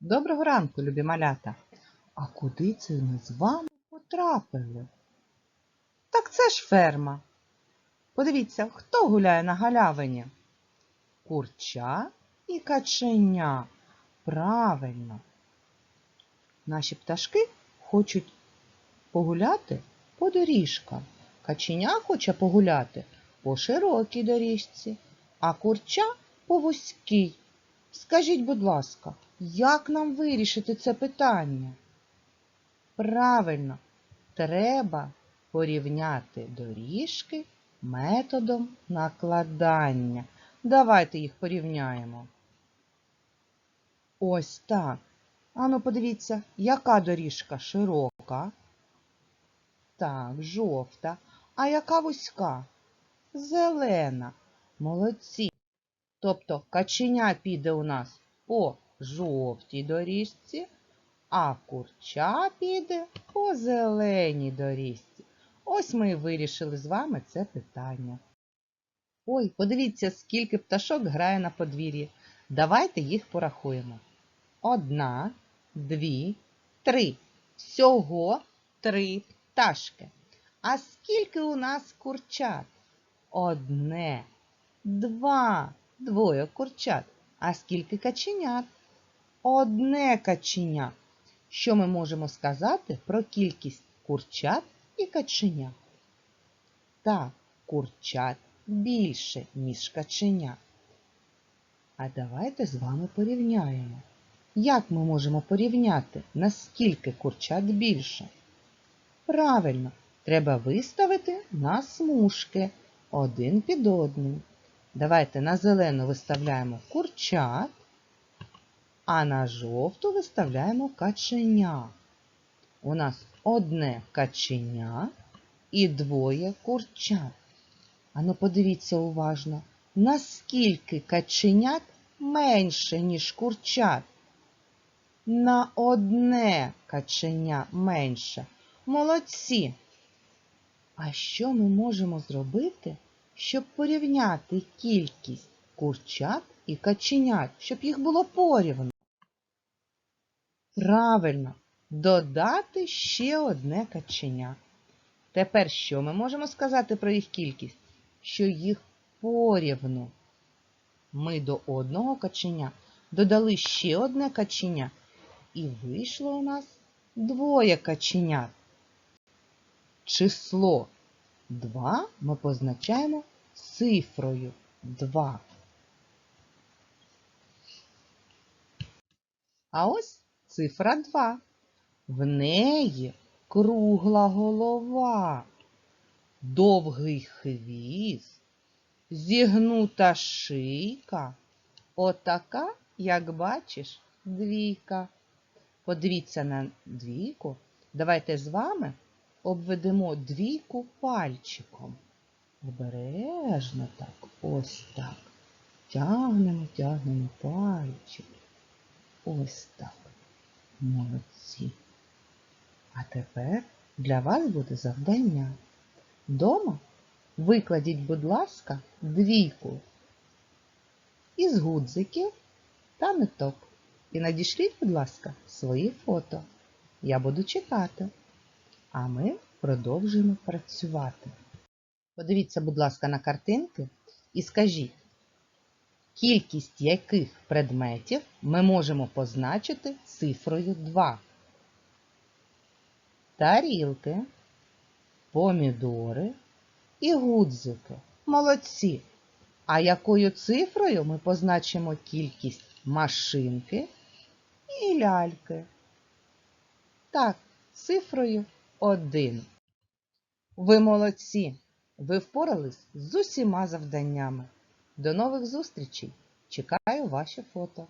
Доброго ранку, любі малята. А куди це ми з вами потрапили? Так це ж ферма. Подивіться, хто гуляє на галявині? Курча і каченя. Правильно. Наші пташки хочуть погуляти по доріжкам. Каченя хоче погуляти по широкій доріжці, а курча по вузькій. Скажіть, будь ласка, як нам вирішити це питання? Правильно, треба порівняти доріжки методом накладання. Давайте їх порівняємо. Ось так. Ану, подивіться, яка доріжка широка? Так, жовта. А яка вузька? Зелена. Молодці. Тобто каченя піде у нас по жовтій доріжці, а курча піде по зеленій доріжці. Ось ми і вирішили з вами це питання. Ой, подивіться, скільки пташок грає на подвір'ї. Давайте їх порахуємо. Одна, дві, три. Всього три пташки. А скільки у нас курчат? Одне, два, двоє курчат. А скільки каченят? Одне каченя. Що ми можемо сказати про кількість курчат і каченят? Так, курчат більше, ніж каченят. А давайте з вами порівняємо. Як ми можемо порівняти, наскільки курчат більше? Правильно, треба виставити на смужки один під одним. Давайте на зелену виставляємо курчат, а на жовту виставляємо каченя. У нас одне каченя і двоє курчат. Ану, подивіться уважно, наскільки каченят менше, ніж курчат. На одне каченя менше. Молодці. А що ми можемо зробити, щоб порівняти кількість курчат і каченят, щоб їх було порівну? Правильно, додати ще одне каченя. Тепер що ми можемо сказати про їх кількість? Що їх порівну. Ми до одного каченя додали ще одне каченя, і вийшло у нас двоє каченят. Число 2 ми позначаємо цифрою 2. А ось цифра 2. В неї кругла голова, довгий хвіст, зігнута шийка. Отака, як бачиш, двійка. Подивіться на двійку. Давайте з вами обведемо двійку пальчиком. Обережно так, ось так. Тягнемо, тягнемо пальчик. Ось так. Молодці. А тепер для вас буде завдання. Дома викладіть, будь ласка, двійку із гудзиків та ниток. І надішліть, будь ласка, свої фото. Я буду чекати. А ми продовжуємо працювати. Подивіться, будь ласка, на картинки і скажіть, кількість яких предметів ми можемо позначити цифрою 2. Тарілки, помідори і гудзики. Молодці! А якою цифрою ми позначимо кількість машинки і ляльки? Так, цифрою 1. Ви молодці! Ви впорались з усіма завданнями. До нових зустрічей! Чекаю ваші фото.